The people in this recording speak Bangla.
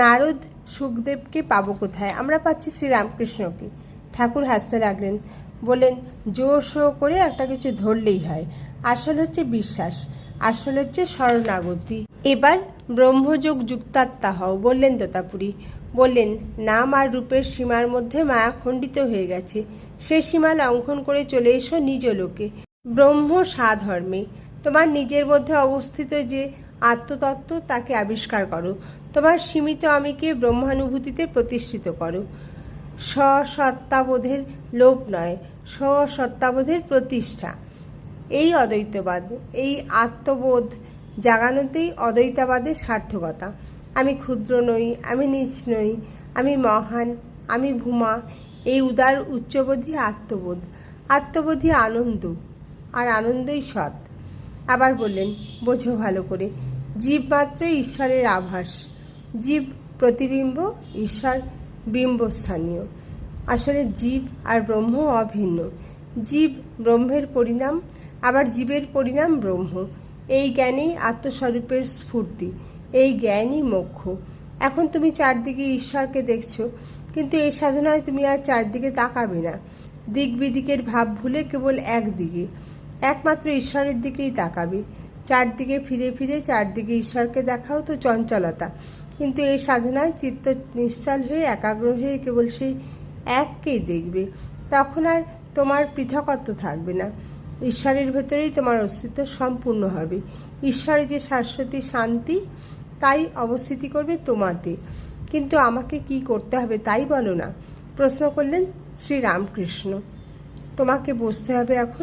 নারদ সুখদেবকে পাবো কোথায়? আমরা পাচ্ছি শ্রীরামকৃষ্ণকে। ঠাকুর হাসতে লাগলেন, বললেন, জোর শো করে একটা কিছু ধরলেই হয়। আসল হচ্ছে বিশ্বাস, আসল হচ্ছে শরণাগতি। এবার ব্রহ্মযোগ যুক্তাত্মা হও, বললেন তোতাপুরী বললেন নাম আর রূপের সীমার মধ্যে মায়া খণ্ডিত হয়ে গেছে। সে সীমা লঙ্ঘন করে চলে এসো নিজ লোকে। ব্রহ্ম সাধর্মে, তোমার নিজের মধ্যে অবস্থিত যে আত্মতত্ত্ব, তাকে আবিষ্কার করো। তোমার সীমিত আমিকে ব্রহ্মানুভূতিতে প্রতিষ্ঠিত করো। স্বসত্তাবোধের লোপ নয় স্বসত্তাবোধের প্রতিষ্ঠা। এই অদ্বৈতবাদ, এই আত্মবোধ জাগানোতেই অদ্বৈতাবাদের সার্থকতা। আমি ক্ষুদ্র নই, আমি নীচ নই, আমি মহান, আমি ভূমা, এই উদার উচ্চবোধী আত্মবোধ। আত্মবোধী আনন্দ, আর আনন্দই সৎ। আবার বললেন, বোঝো ভালো করে জীব মাত্র ঈশ্বরের আভাস। জীব প্রতিবিম্ব ঈশ্বর বিম্বস্থানীয়। আসলে জীব আর ব্রহ্ম অভিন্ন। জীব ব্রহ্মের পরিণাম, আবার জীবের পরিণাম ব্রহ্ম। এই জ্ঞানেই আত্মস্বরূপের স্ফূর্তি, এই জ্ঞানই মোক্ষ। এখন তুমি চারদিকে ঈশ্বরকে দেখছ, কিন্তু এই সাধনায় তুমি আর চারদিকে তাকাবে না। দিক বিদিকের ভাব ভুলে কেবল একদিকে, একমাত্র ঈশ্বরের দিকেই তাকাবে। চারদিকে ফিরে ফিরে চারদিকে ঈশ্বরকে দেখাও তো চঞ্চলতা। কিন্তু এই সাধনায় চিত্ত নিশ্চল হয়ে, একাগ্র হয়ে কেবল সেই এককেই দেখবে। তখন আর তোমার পৃথকত্ব থাকবে না। ঈশ্বরের ভেতরেই তোমার অস্তিত্ব সম্পূর্ণ হবে। ঈশ্বরের যে শাশ্বতী, শান্তি, তাই অবস্থিতি করবে তোমাতে। কিন্তু আমাকে কি করতে হবে তাই বলো না। প্রশ্ন করলেন শ্রীরামকৃষ্ণ। তোমাকে বসতে হবে এখন